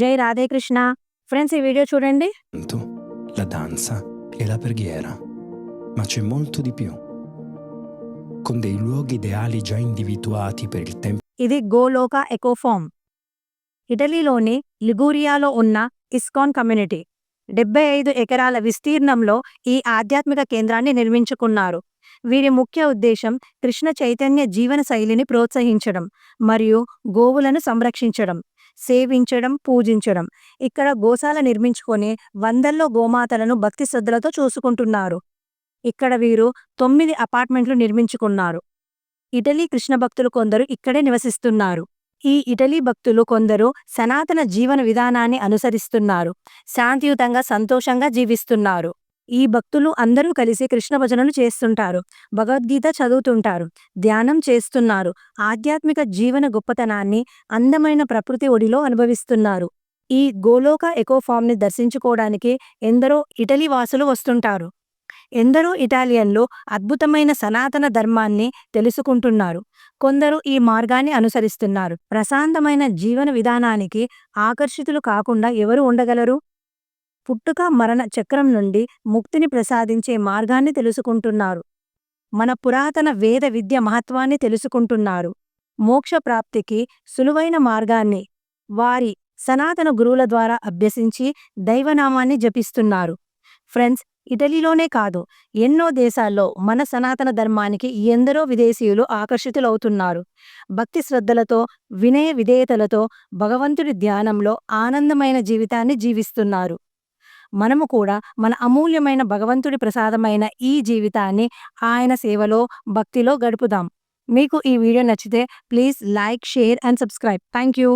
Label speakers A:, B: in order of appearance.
A: జై రాధేకృష్ణ ఫ్రెండ్స్ ఈ వీడియో చూడండి.
B: la danza e la preghiera. Ma c'è molto di più. Con dei luoghi ideali già individuati per il tempo
A: ఇది గోలోక ఎకోఫామ్ ఇటలీలోని లిగూరియాలో ఉన్న ISKCON community డెబ్బై ఐదు ఎకరాల విస్తీర్ణంలో ఈ ఆధ్యాత్మిక కేంద్రాన్ని నిర్మించుకున్నారు. వీరి ముఖ్య ఉద్దేశం కృష్ణ చైతన్య జీవన శైలిని ప్రోత్సహించడం మరియు గోవులను సంరక్షించడం. సేవించడం పూజించడం. ఇక్కడ గోశాల నిర్మించుకొని వందల్లో గోమాతలను భక్తి శ్రద్ధలతో చూసుకుంటున్నారు. ఇక్కడ వీరు తొమ్మిది అపార్ట్మెంట్లు నిర్మించుకున్నారు. ఇటలీ కృష్ణ భక్తులు కొందరు ఇక్కడే నివసిస్తున్నారు. ఈ ఇటలీ భక్తులు కొందరు సనాతన జీవన విధానాన్ని అనుసరిస్తున్నారు. శాంతియుతంగా సంతోషంగా జీవిస్తున్నారు. ఈ భక్తులు అందరూ కలిసి కృష్ణ భజనలు చేస్తుంటారు. భగవద్గీత చదువుతుంటారు. ధ్యానం చేస్తున్నారు. ఆధ్యాత్మిక జీవన గొప్పతనాన్ని అందమైన ప్రకృతి ఒడిలో అనుభవిస్తున్నారు. ఈ గోలోక ఎకోఫామ్ని దర్శించుకోవడానికి ఎందరో ఇటలీ వాసులు వస్తుంటారు. ఎందరో ఇటాలియన్లు అద్భుతమైన సనాతన ధర్మాన్ని తెలుసుకుంటున్నారు. కొందరు ఈ మార్గాన్ని అనుసరిస్తున్నారు. ప్రశాంతమైన జీవన విధానానికి ఆకర్షితులు కాకుండా ఎవరు ఉండగలరు? పుట్టుక మరణ చక్రం నుండి ముక్తిని ప్రసాదించే మార్గాన్ని తెలుసుకుంటున్నారు. మన పురాతన వేద విద్య మహత్వాన్ని తెలుసుకుంటున్నారు. మోక్షప్రాప్తికి సులువైన మార్గాన్ని వారి సనాతన గురువుల ద్వారా అభ్యసించి దైవనామాన్ని జపిస్తున్నారు. ఫ్రెండ్స్ ఇటలీలోనే కాదు ఎన్నో దేశాల్లో మన సనాతన ధర్మానికి ఎందరో విదేశీయులు ఆకర్షితులవుతున్నారు. భక్తి శ్రద్ధలతో వినయ విధేయతలతో భగవంతుడి ధ్యానంలో ఆనందమైన జీవితాన్ని జీవిస్తున్నారు. మనము కూడా మన అమూల్యమైన భగవంతుడి ప్రసాదమైన ఈ జీవితాన్ని ఆయన సేవలో భక్తిలో గడుపుదాం. మీకు ఈ వీడియో నచ్చితే please like share and subscribe. Thank you